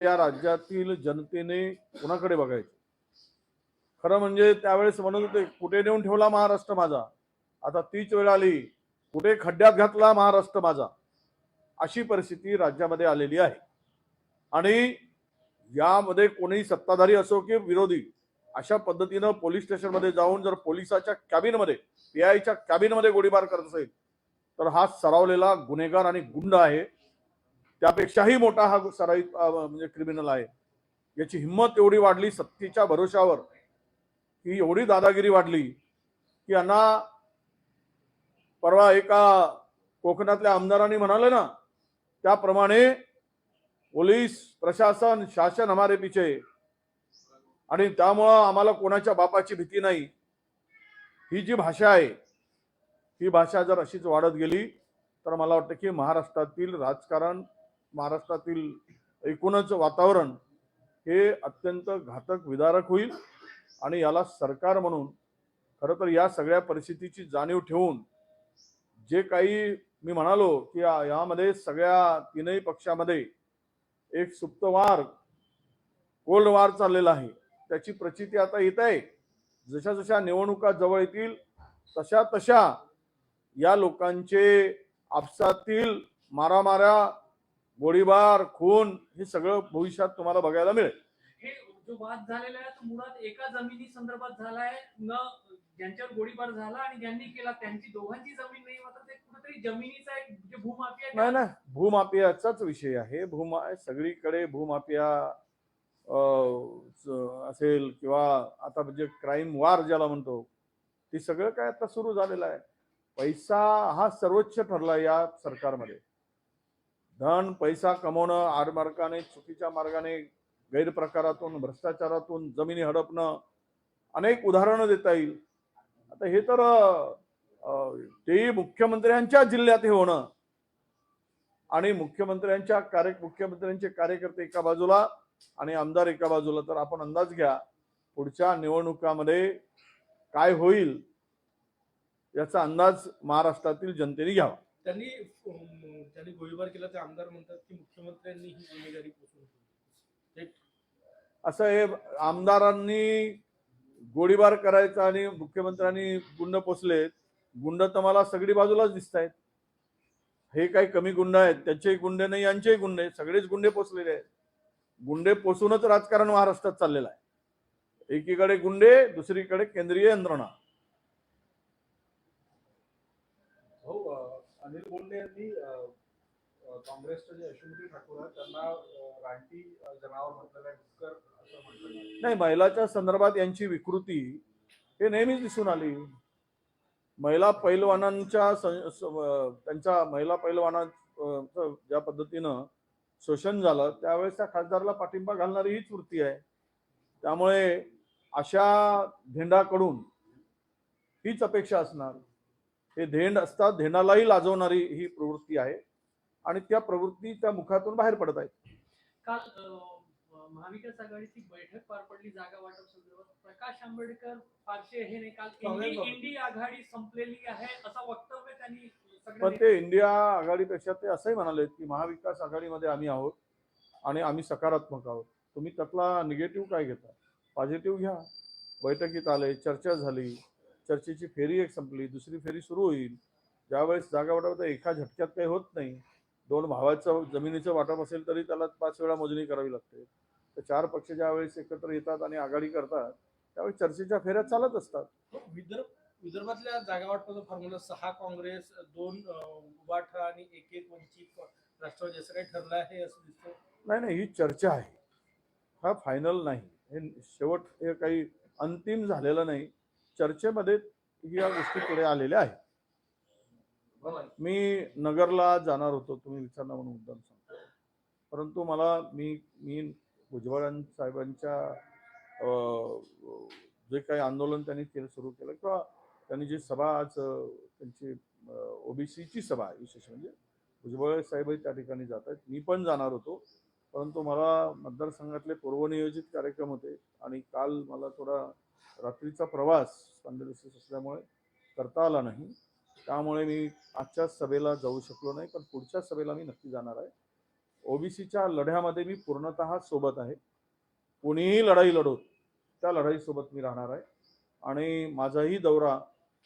या राज्यातील जनतेने कोणाकडे बघायचं? खरं म्हणजे त्यावेळेस म्हणत होते कुठे नेऊन ठेवला महाराष्ट्र माझा? आता तीच वेळ आली. कुठे खड्ड्यात घातला महाराष्ट्र माझा? अशी परिस्थिती राज्यामध्ये आलेली आहे. आणि यामध्ये कोणीही सत्ताधारी असो की विरोधी अशा पद्धतीनं पोलीस स्टेशनमध्ये जाऊन जर पोलिसाच्या कॅबिनमध्ये पी आयच्या कॅबिनमध्ये गोळीबार करत असेल तर हा सरावलेला गुन्हेगार आणि गुंड आहे. त्यापेक्षाही मोठा हा सराईत म्हणजे क्रिमिनल आहे. याची हिंमत एवढी वाढली सत्तेच्या भरोशावर ही एवढी दादागिरी वाढली की यांना परवा एका कोकणातल्या आमदारांनी म्हणाले ना त्याप्रमाणे पोलीस प्रशासन शासन हमारे पीछे. आणि त्यामुळं आम्हाला कोणाच्या बापाची भीती नाही. ही जी भाषा आहे ही भाषा जर अशीच वाढत गेली तर मला वाटतं की महाराष्ट्रातील राजकारण महाराष्ट्रातील एकूणच वातावरण हे अत्यंत घातक विदारक होईल आणि याला सरकार म्हणून खरं तर या सगळ्या परिस्थितीची जाणीव ठेवून जे काही मी म्हणालो की यामध्ये सगळ्या तीनही पक्षामध्ये एक सुप्त वार कोल्ड वार चाललेला आहे. त्याची प्रचिती आता येत आहे. जशा जशा निवडणुका जवळ येतील तशा तशा या लोकांचे आपसातील मारामाऱ्या गोळीबार खून हे सगळं भविष्यात तुम्हाला बघायला मिळेल. हे जो वाद झालेला आहे तो मुळात एका जमिनी संदर्भात झालाय न ज्यांच्यावर गोळीबार झाला आणि ज्यांनी केला त्यांची दोघांची जमीन नाही मात्र ते कुठेतरी जमिनीचा एक जे भूमाफिया आहे, नाही ना भूमाफियाचाच विषय आहे. भूमा सगळीकडे भूमाफिया असेल किंवा आता म्हणजे क्राईम वार ज्याला म्हणतो ते सगळं काय आता सुरू झालेलं आहे. पैसा हा सर्वोच्च ठरला या सरकारमध्ये. धन पैसा कमवणं आरमार्गाने चुकीच्या मार्गाने गैरप्रकारातून भ्रष्टाचारातून जमिनी हडपणं अनेक उदाहरणं देता येईल. आता हे तर तेही मुख्यमंत्र्यांच्या जिल्ह्यात हे होणं. आणि मुख्यमंत्र्यांच्या कार्य मुख्यमंत्र्यांचे कार्यकर्ते एका बाजूला आणि आमदार एका बाजूला तर आपण अंदाज घ्या पुढच्या निवडणुकामध्ये काय होईल याचा अंदाज महाराष्ट्रातील जनतेने घ्यावा. त्यांनी त्यांनी गोळीबार केला ते आमदार म्हणतात की मुख्यमंत्र्यांनी ही गुन्हेगारी पोचवून असं हे आमदारांनी गोळीबार करायचा आणि मुख्यमंत्र्यांनी गुंड पोचलेत गुंड तर मला सगळी बाजूलाच दिसत आहेत हे काही कमी गुंड आहेत त्यांचेही गुंडे नाही यांचेही गुंडे सगळेच गुंडे पोचलेले आहेत. गुंडे पोचूनच राजकारण महाराष्ट्रात चाललेलं आहे. एकीकडे गुंडे दुसरीकडे केंद्रीय यंत्रणा हो अ, अनिल बोंडे यांनी काँग्रेसचे जे यशवंती ठाकूर आहेत त्यांना रानटी जनावर म्हटलेलं आहे डुक्कर असं म्हटलं नाही महिलाच्या संदर्भात यांची विकृती हे नेहमीच दिसून आली. महिला पैलवानांच्या सं- त्यांच्या महिला पैलवानांचं ज्या पद्धतीनं शोषण झालं त्यावेळेस त्या खासदारला पाठिंबा घालणारी हीच वृत्ती आहे. त्यामुळे अशा धेंडाकडून हीच अपेक्षा असणार. हे धेंड असतात धेंडालाही लाजवणारी ही प्रवृत्ती आहे. आणि त्या प्रवृत्ती त्या मुखातून बाहेर पडत आहेत. काल महाविकास आघाडीची बैठक पार पडली जागा वाटप संदर्भात? प्रकाश आंबेडकर फारसे हे नाही काल काँग्रेस इंडी बाबत. इंडी आघाडी संपलेली आहे असं वक्तव्य त्यांनी पण ते इंडिया आघाडीपेक्षा ते असंही म्हणाले की महाविकास आघाडीमध्ये आम्ही आहोत आणि आम्ही सकारात्मक आहोत. तुम्ही त्यातला निगेटिव्ह काय घेता? पॉझिटिव्ह घ्या. बैठकीत आले चर्चा झाली. चर्चेची फेरी एक संपली दुसरी फेरी सुरू होईल. ज्यावेळेस जागा वाटप तर एका झटक्यात काही होत नाही. दोन भावाचं जमिनीचं वाटप असेल तरी त्याला पाच वेळा मोजणी करावी लागते. तर चार पक्ष ज्यावेळेस एकत्र येतात आणि आघाडी करतात त्यावेळेस चर्चेच्या फेऱ्या चालत असतात. विदर्भ विदर्भातल्या जागा वाटपाचा फॉर्म्युला सहा काँग्रेस दोन अं, उबाठा आणि एक एक वंचित राष्ट्रवादी असं काही ठरलं आहे असं दिसतं नाही नाही ही चर्चा आहे. हा फायनल नाही. हे शेवट हे काही अंतिम झालेलं नाही. चर्चेमध्ये या गोष्टी पुढे आलेल्या आहेत. मी नगरला जाणार होतो तुम्ही विचारला म्हणून मुद्दाम सांगतो. परंतु मला मी मी भुजबळ साहेबांच्या जे काही आंदोलन त्यांनी केलं सुरू केलं किंवा त्यांनी जी सभा आज त्यांची ओबीसीची सभा आहे विशेष म्हणजे भुजबळ साहेबही त्या ठिकाणी जात आहेत. मी पण जाणार होतो. परंतु मला मतदारसंघातले पूर्वनियोजित कार्यक्रम होते आणि काल मला थोडा रात्रीचा प्रवास स्पॉन्डिलोसिस असल्यामुळे करता आला नाही. त्यामुळे मी आजच्या सभेला जाऊ शकलो नाही पण पुढच्या सभेला मी नक्की जाणार आहे. ओबीसीच्या लढ्यामध्ये मी पूर्णतः सोबत आहे. कोणीही लढाई लढवत त्या लढाईसोबत मी राहणार आहे. आणि माझाही दौरा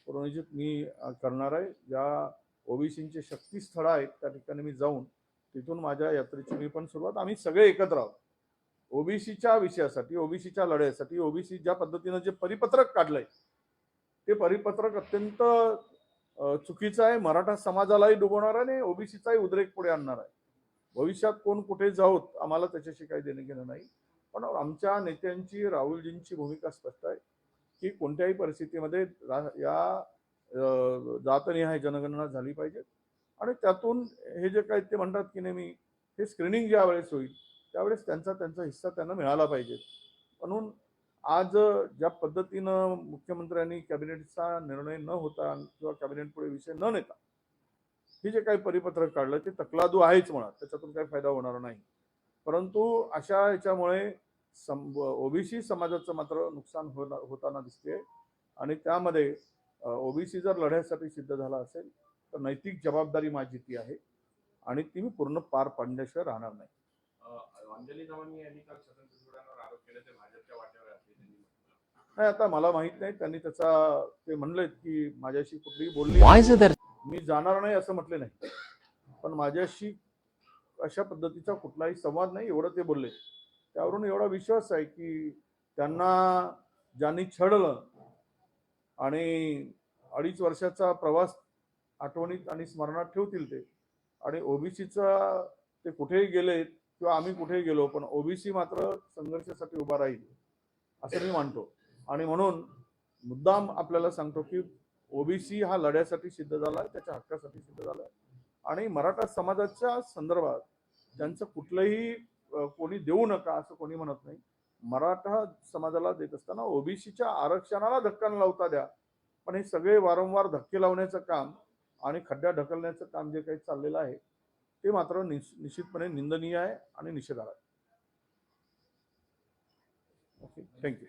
पूर्वनियोजित मी करणार आहे. ज्या ओबीसींचे शक्तीस्थळं आहेत त्या ठिकाणी मी जाऊन तिथून माझ्या यात्रेची मी पण सुरुवात. आम्ही सगळे एकत्र आहोत. ओबीसीच्या विषयासाठी ओबीसीच्या लढ्यासाठी ओबीसी ज्या पद्धतीनं जे परिपत्रक काढलंय ते परिपत्रक अत्यंत चुकीचं आहे. मराठा समाजालाही डुबवणार आहे आणि ओबीसीचाही उद्रेक पुढे आणणार आहे. भविष्यात कोण कुठे जाऊत आम्हाला त्याच्याशी काही देणं घेणं नाही. पण आमच्या नेत्यांची राहुलजींची भूमिका स्पष्ट आहे की कोणत्याही परिस्थितीमध्ये रा- या जातनिहाय जनगणना झाली पाहिजे. आणि त्यातून हे जे काही ते म्हणतात की नेहमी हे स्क्रीनिंग ज्या वेळेस होईल त्यावेळेस त्यांचा त्यांचा हिस्सा त्यांना मिळाला पाहिजे. म्हणून आज ज्या पद्धतीनं मुख्यमंत्र्यांनी कॅबिनेटचा निर्णय न होता किंवा कॅबिनेट पुढे विषय न नेता हे जे काही परिपत्रक काढलं ते तकलादू आहेच म्हणा त्याच्यातून काही फायदा होणार नाही. परंतु अशा याच्यामुळे सम ओबीसी समाजाचं मात्र नुकसान होना होताना दिसते आणि त्यामध्ये ओबीसी जर लढ्यासाठी सिद्ध झाला असेल तर नैतिक जबाबदारी माझी ती आहे आणि ती मी पूर्ण पार पाडण्याशिवाय राहणार नाही. नाही आता मला माहीत नाही त्यांनी त्याचा ते म्हणलेत की माझ्याशी कुठलीही बोलली मी जाणार नाही असं म्हटले नाही. पण माझ्याशी अशा पद्धतीचा कुठलाही संवाद नाही एवढं ते बोलले. त्यावरून एवढा विश्वास आहे की त्यांना ज्यांनी छळलं आणि अडीच वर्षाचा प्रवास आठवणीत आणि स्मरणात ठेवतील ते. आणि ओबीसीचा ते कुठेही गेले किंवा आम्ही कुठेही गेलो पण ओबीसी मात्र संघर्षासाठी उभा राहील असं मी मानतो. आणि म्हणून मुद्दाम आपल्याला सांगतो की ओबीसी हा लढ्यासाठी सिद्ध झाला आहे त्याच्या हक्कासाठी सिद्ध झाला आहे आणि मराठा समाजाच्या संदर्भात त्यांचं कुठलंही कोणी देऊ नका असं कोणी म्हणत नाही. मराठा समाजाला देत असताना ओबीसीच्या आरक्षणाला धक्का न लावता द्या. पण हे सगळे वारंवार धक्के लावण्याचं काम आणि खड्ड्या ढकलण्याचं काम जे काही चाललेलं आहे ते मात्र निश निश्चितपणे निंदनीय आहे आणि निषेधार्ह आहे. Okay thank you